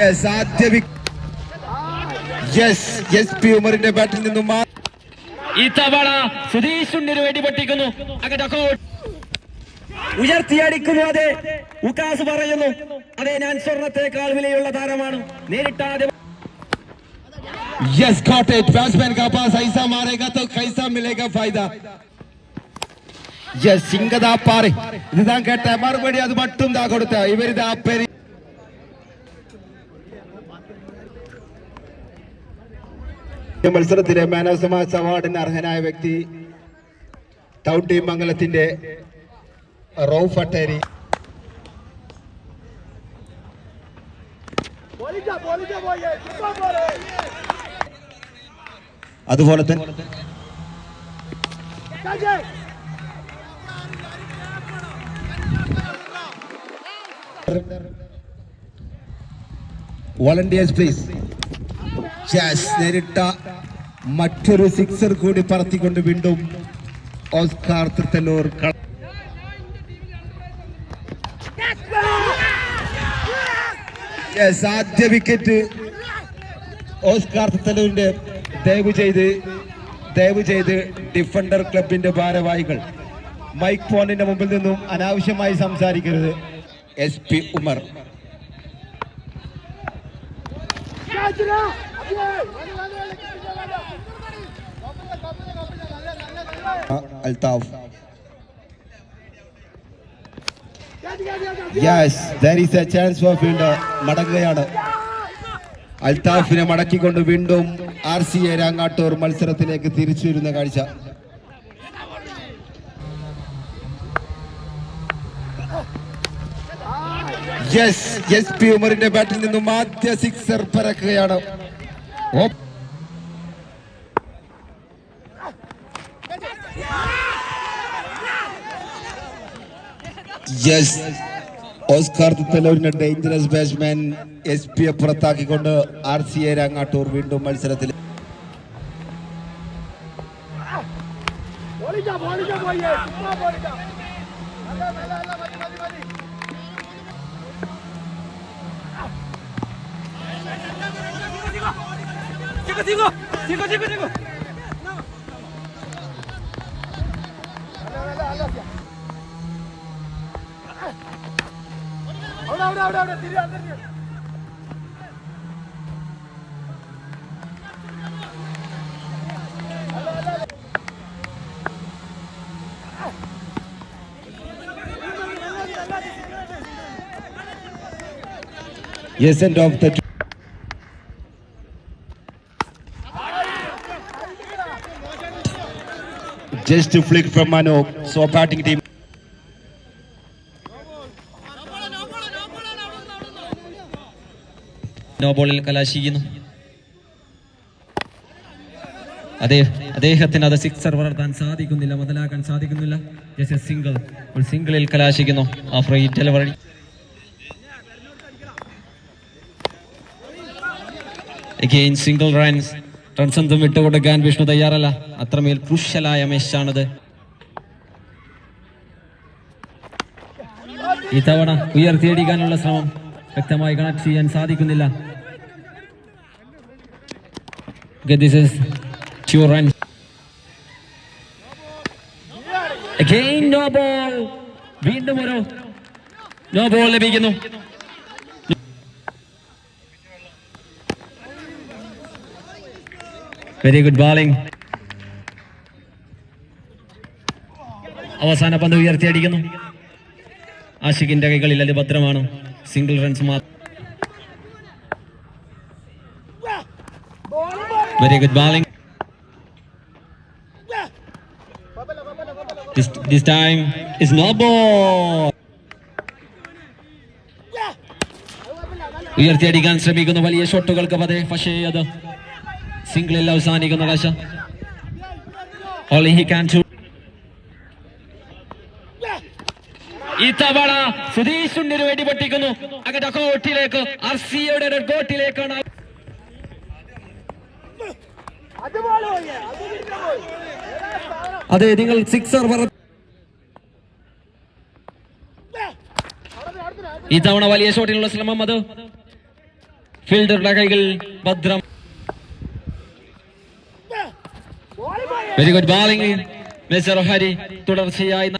Yes ആദ്യ yes yes P ഉമറിന്റെ ബാറ്റിൽ നിന്നും ഇത്തവണ സുധീഷ് ഉണ്ടിന് വേണ്ടി പൊട്ടിക്കുന്നു ഉയർത്തിയടിക്കുന്നു അതെ ഉകാസ് പറയുന്നു. അതെ ഞാൻ സ്വർണത്തെക്കാൾ വിലയുള്ള താരമാണ്. നേരിട്ടാതെ യെസ് ഗോട്ട് ഇറ്റ് ബാറ്റ്സ്മാൻ കാ പാസ് ഐസ മാരേഗ തോ കൈസ മിലേഗ ഫൈദ. യെസ് സിംഗദാ പാറി இதுதான் கேட்ட അത് മട്ടും താ കൊടുത്ത. ഇവരിതാ പെരി മത്സരത്തിലെ മാൻ ഓഫ് ദ അവാർഡിന് അർഹനായ വ്യക്തി ടൗൺ ടീം മംഗലത്തിന്റെ റൌഫ് അട്ടേരി. അതുപോലെ തന്നെ വോളണ്ടിയേഴ്സ് പ്ലീസ് നേരിട്ട മറ്റൊരു സിക്സർ കൂടി പറത്തിക്കൊണ്ട് വീണ്ടും ഓസ്കാർ തൃത്തല്ലൂർ ആദ്യ വിക്കറ്റ് ഓസ്കാർ തൃത്തല്ലൂരിന്റെ ദയവ് ചെയ്ത് ദയവ് ചെയ്ത് ഡിഫൻഡർ ക്ലബിന്റെ ഭാരവാഹികൾ. മൈക്ക് ഫോണിന്റെ മുമ്പിൽ നിന്നും അനാവശ്യമായി സംസാരിക്കരുത്. S P Umar Althaf yes there is a chance for fielder മടങ്ങുകയാണ്. അൽതാഫിനെ മടക്കിക്കൊണ്ട് വീണ്ടും ആർ സി എ രാങ്ങാട്ടൂർ മത്സരത്തിലേക്ക് തിരിച്ചു വരുന്ന കാഴ്ച. യെസ് എസ് പി ഉമറിന്റെ ബാറ്റിൽ നിന്നും ആദ്യ സിക്സർ പറക്കുകയാണ്. യെസ് ഓസ്കാർ തുത്തലൂരിന്റെ ഡേഞ്ചറസ് ബാറ്റ്സ്മാൻ എസ് പിയെ പുറത്താക്കിക്കൊണ്ട് ആർ സി എ രാങ്ങാട്ടൂർ വീണ്ടും മത്സരത്തിൽ. Yes end of the Just flick from Mano. So batting team no ബോളിൽ കലാശിക്കുന്നു. അതെ അദ്ദേഹത്തിന് അത് സിക്സർ വളർത്താൻ സാധിക്കുന്നില്ല മുതലാക്കാൻ സാധിക്കുന്നില്ല. ജസ്റ്റ് സിംഗിൾ ഒരു സിംഗിളിൽ കലാശിക്കുന്നു. ആ free delivery again single runs runs എന്തും വിട്ടുകൊടുക്കാൻ വിഷ്ണു തയ്യാറല്ല. അത്രമേൽ ക്രൂഷ്യലായ മെച്ചാണത് ഇത്തവണ ഉയർത്തിയടിക്കാനുള്ള ശ്രമം വ്യക്തമായി കണക്ട് ചെയ്യാൻ സാധിക്കുന്നില്ല. Ball. വീണ്ടും ഒരു നോ ബോൾ ലഭിക്കുന്നു. വെരി ഗുഡ് ബോളിംഗ് അവസാന പന്ത് ഉയർത്തി അടിക്കുന്നു ആഷിഖിന്റെ കൈകളിൽ അത് ഭദ്രമാണ്. സിംഗിൾ റൺസ് മാത്രം very good bowling This, this time is no ball. ഉയർത്തിയടിക്കാൻ ശ്രമിക്കുന്നു. വലിയ ഷോട്ടുകൾക്ക് പതേ പക്ഷേ അത് സിംഗിളിൽ അവസാനിക്കുന്ന കാശ. ഇത്തവണ സുധീഷ് ഉണ്ണിന് വേണ്ടി പൊട്ടിക്കുന്നു അങ്ങോട്ട് കോട്ടിലേക്ക് ആർ സിയുടെ കോട്ടിലേക്കാണ് അതെ നിങ്ങൾ സിക്സർ പറ ഇത്തവണ വലിയ ഷോട്ടിനുള്ള ശ്രമം അത്. ഫീൽഡറുടെ കൈകൾ ഭദ്രം very good bowling mister Hari തുടർച്ചയായി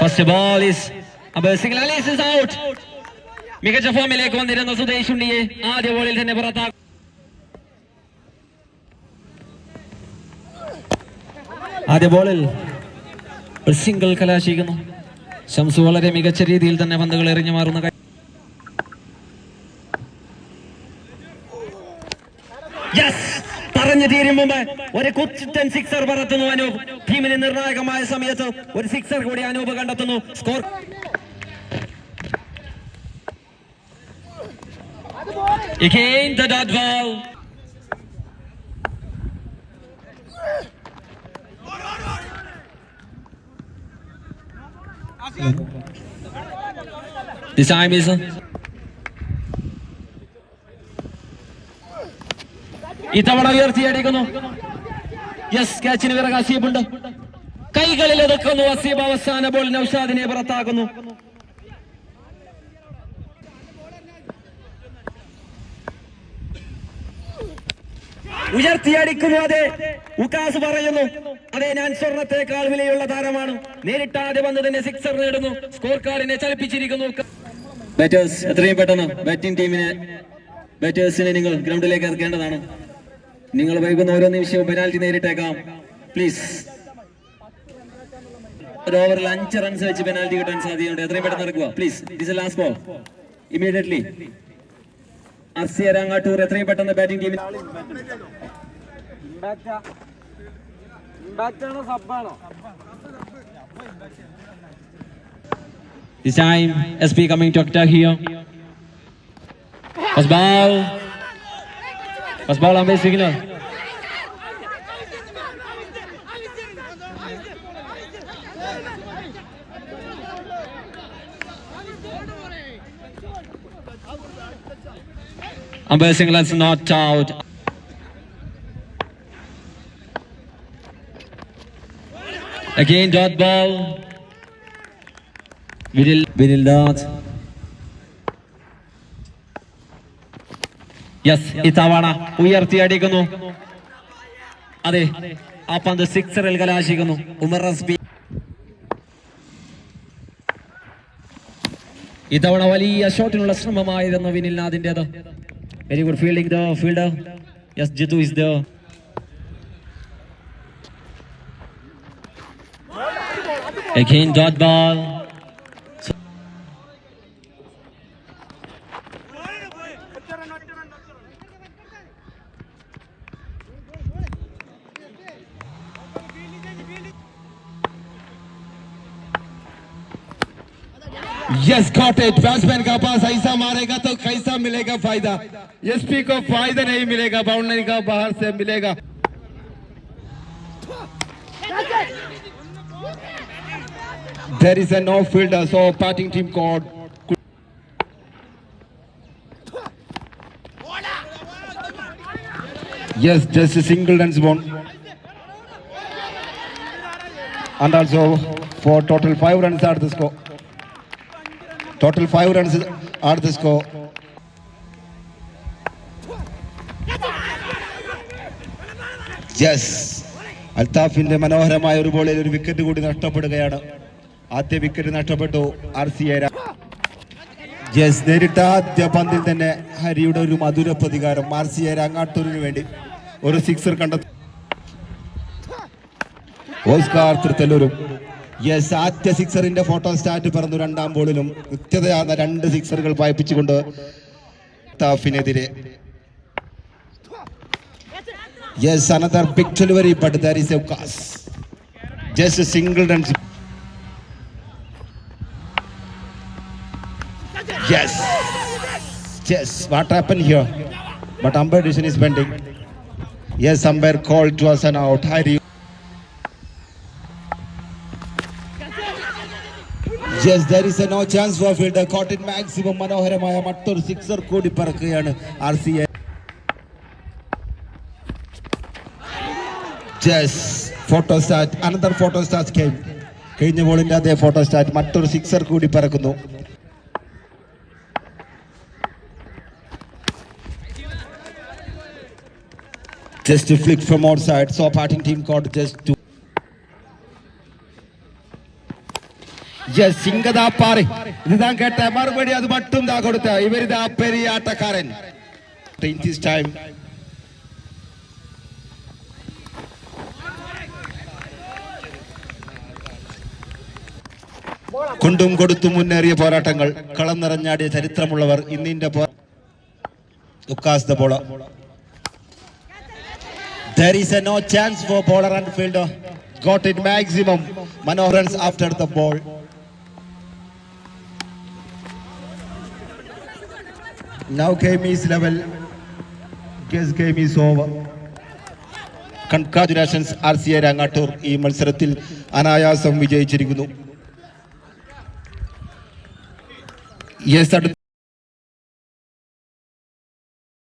ഫസ്റ്റ് ബോൾ ഈസ് ഔട്ട് മികച്ച ഫോമിലേക്ക് വന്നിരുന്ന സുദേശ് ഉണ്ടിയെ ആദ്യ ബോളിൽ തന്നെ പുറത്താക്കും ആദ്യ ബോളിൽ ഒരു സിംഗിൾ കലാശിക്കുന്നു. ശംസു വളരെ മികച്ച രീതിയിൽ തന്നെ പന്തുകൾ എറിഞ്ഞു മാറുന്ന കാ- Yes! പറഞ്ഞു തീരും മുമ്പ് ഒരു കുറ്റൻ സിക്സർ പറത്തുന്നു അനൂപ് ടീമിന് നിർണായകമായ സമയത്ത് ഒരു സിക്സർ കൂടി അനൂപ് കണ്ടെത്തുന്നു സ്കോർ. This time is ഇത്തവണ ഉയർത്തിയടിക്കുന്നു. യെസ് ക്യാച്ചിന് വിറക് അസീബുണ്ട്. കൈകളിൽ ഒതുക്കുന്നു അസീബ് അവസാന ബോൾ നൌഷാദിനെ പുറത്താക്കുന്നു. ഉയർത്തിയടിക്കുന്നു അതെ. ഉകാസ് പറയുന്നു അതെ ഞാൻ സ്വർണത്തെക്കാൾ വിലയുള്ള താരമാണ്. നേരിട്ടാതെ വന്ന് തന്നെ സിക്സർ നേടുന്നു സ്കോർ കാർഡിനെ ചലിപ്പിച്ചിരിക്കുന്നു. ബാറ്റേഴ്സ് എത്രയും പെട്ടെന്ന് ബാറ്റിംഗ് ടീമിനെ ബാറ്റേഴ്സിനെ നിങ്ങൾ ഗ്രൗണ്ടിലേക്ക് ഇറക്കേണ്ടതാണ്. നിങ്ങൾ വൈകുന്ന ഓരോ നിമിഷവും പെനാൽറ്റി നേരിട്ടേക്കാം. പ്ലീസ് ഒരു ഓവറിൽ അഞ്ച് റൺസ് വെച്ച് പെനാൽറ്റി കിട്ടാൻ സാധ്യതയുണ്ട്. എത്രയും പെട്ടെന്ന് നടക്കുക please this last ball immediately Arsiya Rangattur എത്രയും പെട്ടെന്ന് ബാറ്റിംഗ് ടീമിൽ This time, SP coming to attack here. First ball. Mas ball ang basic nun. Umpire singlets not out. Again, dot ball. We will, we will not. Yes ഇത്തവണ ഉയർത്തിയടിക്കുന്നു അതെ ആ പന്ത് സിക്സറിൽ കലാശിക്കുന്നു. ഉമർ റസ്ബി. ഇത്തവണ വലിയ ഷോട്ടിനുള്ള ശ്രമമായിരുന്നു Vinil വിനിൽനാഥിന്റേത് very good fielding the fielder yes Jithu is the Again dot ball. Yes got it batsman का पास ऐसा मारेगा तो कैसा मिलेगा फ़ायदा एसपी को फ़ायदा नहीं मिलेगा बाउंड्री का बाहर से मिलेगा There is a no fielder, so batting team called. Yes, just a single runs one. And also for total five runs are the score. Total five runs are the score. Yes അൽത്താഫിന്റെ മനോഹരമായ ഒരു ബോളിൽ ഒരു wicket കൂടി നഷ്ടപ്പെടുകയാണ്. ആദ്യ wicket നഷ്ടപ്പെട്ടു. R C yes നേരിട്ട ആദ്യ പന്തിൽ തന്നെ ഹരിയുടെ ഒരു മധുര പ്രതികാരം ആർ സി അങ്ങാട്ടൂരിന് വേണ്ടി ഒരു സിക്സർ കണ്ടെത്തി. ഓസ്കാർ തൃത്തല്ലൂരും. യെസ് ആദ്യ സിക്സറിന്റെ ഫോട്ടോ സ്റ്റാറ്റ് പറന്നു രണ്ടാം ബോളിലും കൃത്യതയാർന്ന രണ്ട് സിക്സറുകൾ പായിപ്പിച്ചുകൊണ്ട് താഫിനെതിരെ Yes, another big delivery, but there is a cast. Just a single run. Yes. Yes, what happened here? But umpire decision is pending. Yes, umpire called to us an out. Hi, Ryu. Yes, there is a no chance for fielder. Caught it maximum മനോഹരമായ മറ്റൊരു sixer കൂടി പറക്കുകയാണ് R C A Yes, photo start. Another photo start came. കഴിഞ്ഞ ബോളിന്റെ അതേ photo stat മറ്റൊരു sixer കൂടി പറക്കുന്നു Just a flick from outside. So batting team caught just two. Yes സിംഗദാ പാറി ഇതാ കേട്ട മറുപടി അത് മട്ടും താ കൊടുത്ത ഇവരിതാ പെരിയ ആട്ടക്കാരൻ ടൈം കൊണ്ടും കൊടുത്തും മുന്നേറിയ പോരാട്ടങ്ങൾ കളം നിറഞ്ഞാടിയ ചരിത്രമുള്ളവർ ഇന്നിന്റെ Ukkas the bowler There is a no chance for bowler and fielder. Got it maximum. Manohar after. Now game is level. Guess game is over. Congratulations R C A Rangattur ഈ മത്സരത്തിൽ അനായാസം വിജയിച്ചിരിക്കുന്നു യെസ് അടുത്ത